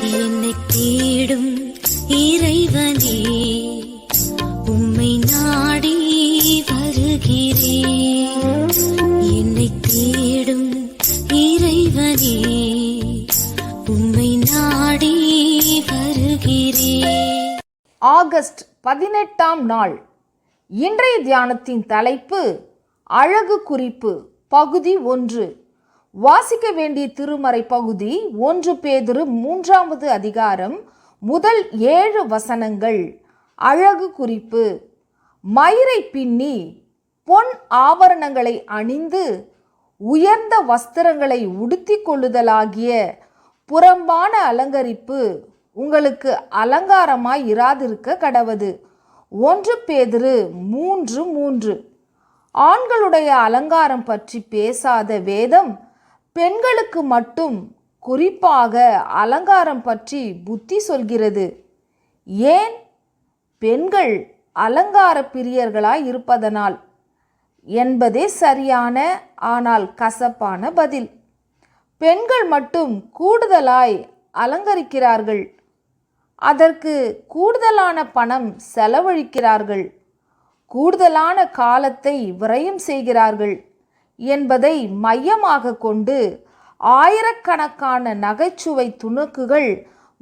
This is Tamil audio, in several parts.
என்னை தேடும் இறைவனே உம்மை நாடி வருகிறேன். என்னை தேடும் இறைவனே உம்மை நாடி வருகிறேன். ஆகஸ்ட் பதினெட்டாம் நாள். இன்றைய தியானத்தின் தலைப்பு அழகு குறிப்பு பகுதி ஒன்று. வாசிக்க வேண்டிய திருமறை பகுதி ஒன்று பேதுரு மூன்றாவது அதிகாரம் முதல் ஏழு வசனங்கள். அழகு குறிப்பு. மயிரை பின்னி பொன் ஆபரணங்களை அணிந்து உயர்ந்த வஸ்திரங்களை உடுத்தி கொள்ளுதலாகிய புறம்பான அலங்கரிப்பு உங்களுக்கு அலங்காரமாய் இராதிருக்க கடவது. ஒன்று பேதிரு மூன்று மூன்று. ஆண்களுடைய அலங்காரம் பற்றி பேசாத வேதம் பெண்களுக்கு மட்டும் குறிப்பாக அலங்காரம் பற்றி புத்தி சொல்கிறது. ஏன்? பெண்கள் அலங்கார பிரியர்களாய் இருப்பதனால் என்பதே சரியான ஆனால் கசப்பான பதில். பெண்கள் மட்டும் கூடுதலாய் அலங்கரிக்கிறார்கள். அதற்கு கூடுதலான பணம் செலவழிக்கிறார்கள். கூடுதலான காலத்தை விரயம் செய்கிறார்கள். என்பதை மையமாக கொண்டு ஆயிரக்கணக்கான நகைச்சுவை துணுக்குகள்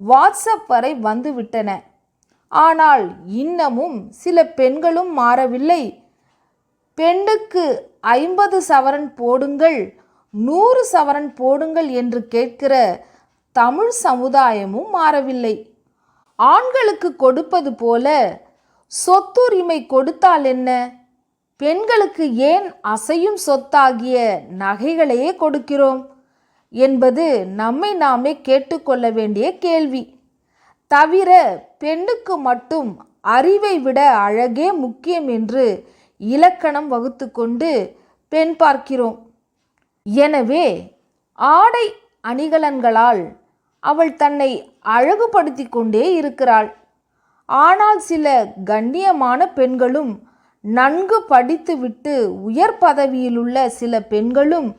வாட்ஸ்அப் வரை வந்துவிட்டன. ஆனால் இன்னமும் சில பெண்களும் மாறவில்லை. பெண்ணுக்கு ஐம்பது சவரன் போடுங்கள் நூறு சவரன் போடுங்கள் என்று கேட்கிற தமிழ் சமுதாயமும் மாறவில்லை. ஆண்களுக்கு கொடுப்பது போல சொத்துரிமை கொடுத்தால் என்ன? பெண்களுக்கு ஏன் அசையும் சொத்தாகிய நகைகளையே கொடுக்கிறோம்? என்பது நம்மை நாமே கேட்டுக்கொள்ள வேண்டிய கேள்வி. தவிர பெண்ணுக்கு மட்டும் அறிவை விட அழகே முக்கியம் என்று இலக்கணம் வகுத்து கொண்டு பெண் பார்க்கிறோம். எனவே ஆடை அணிகலன்களால் அவள் தன்னை அழகுபடுத்தி கொண்டே இருக்கிறாள். ஆனால் சில கண்ணியமான பெண்களும் நன்கு படித்துவிட்டு உயர் பதவியிலுள்ள சில பெண்களும்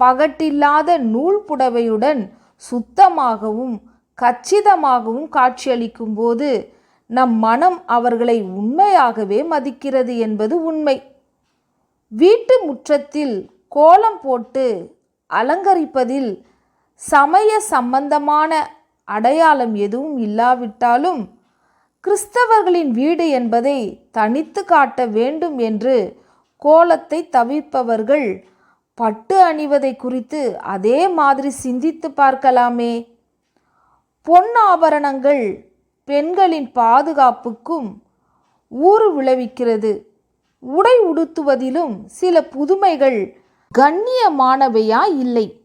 பகட்டில்லாத நூல் புடவையுடன் சுத்தமாகவும் கச்சிதமாகவும் காட்சியளிக்கும் போது நம் மனம் அவர்களை உண்மையாகவே மதிக்கிறது என்பது உண்மை. வீட்டு முற்றத்தில் கோலம் போட்டு அலங்கரிப்பதில் சமய சம்பந்தமான அடையாளம் எதுவும் இல்லாவிட்டாலும் கிறிஸ்தவர்களின் வீடு என்பதை தனித்து காட்ட வேண்டும் என்று கோலத்தை தவிர்ப்பவர்கள் பட்டு அணிவதை குறித்து அதே மாதிரி சிந்தித்து பார்க்கலாமே. பொன் ஆபரணங்கள் பெண்களின் பாதுகாப்புக்கும் ஊறு விளைவிக்கிறது. உடை உடுத்துவதிலும் சில புதுமைகள் கண்ணியமானவையா இல்லை?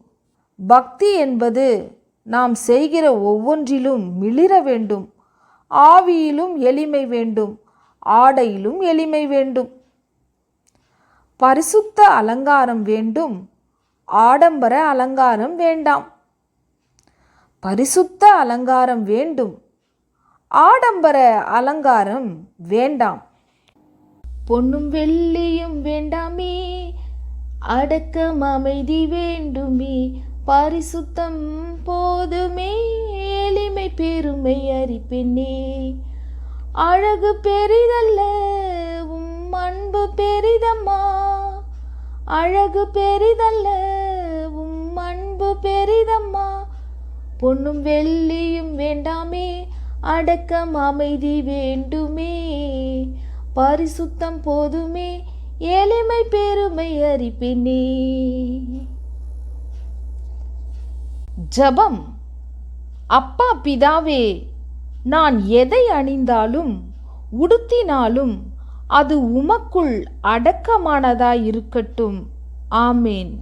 பக்தி என்பது நாம் செய்கிற ஒவ்வொன்றிலும் மிளிர வேண்டும். ஆவியிலும் எளிமை வேண்டும் ஆடையிலும் எளிமை வேண்டும். பரிசுத்த அலங்காரம் வேண்டும் ஆடம்பர அலங்காரம் வேண்டாம். பரிசுத்த அலங்காரம் வேண்டும் ஆடம்பர அலங்காரம் வேண்டாம். பொன்னும் வெள்ளியும் வேண்டாமே அடக்கம் அமைதி வேண்டுமே பரிசுத்தம் போதுமே. பெருமை அறிப்பெண்ணே அழகு பெரிதல்ல உம் அன்பு பெரிதம்மா. அழகு பெரிதல்ல உம் அன்பு பெரிதம்மா. பொன்னும் வெள்ளியும் வேண்டாமே அடக்கம் அமைதி வேண்டுமே. பரிசுத்தம் போதுமே ஏழைமை பெருமை அறிப்பினே ஜபம். அப்பா பிதாவே நான் எதை அணிந்தாலும் உடுத்தினாலும் அது உமக்குள் அடக்கமானதாயிருக்கட்டும். ஆமேன்.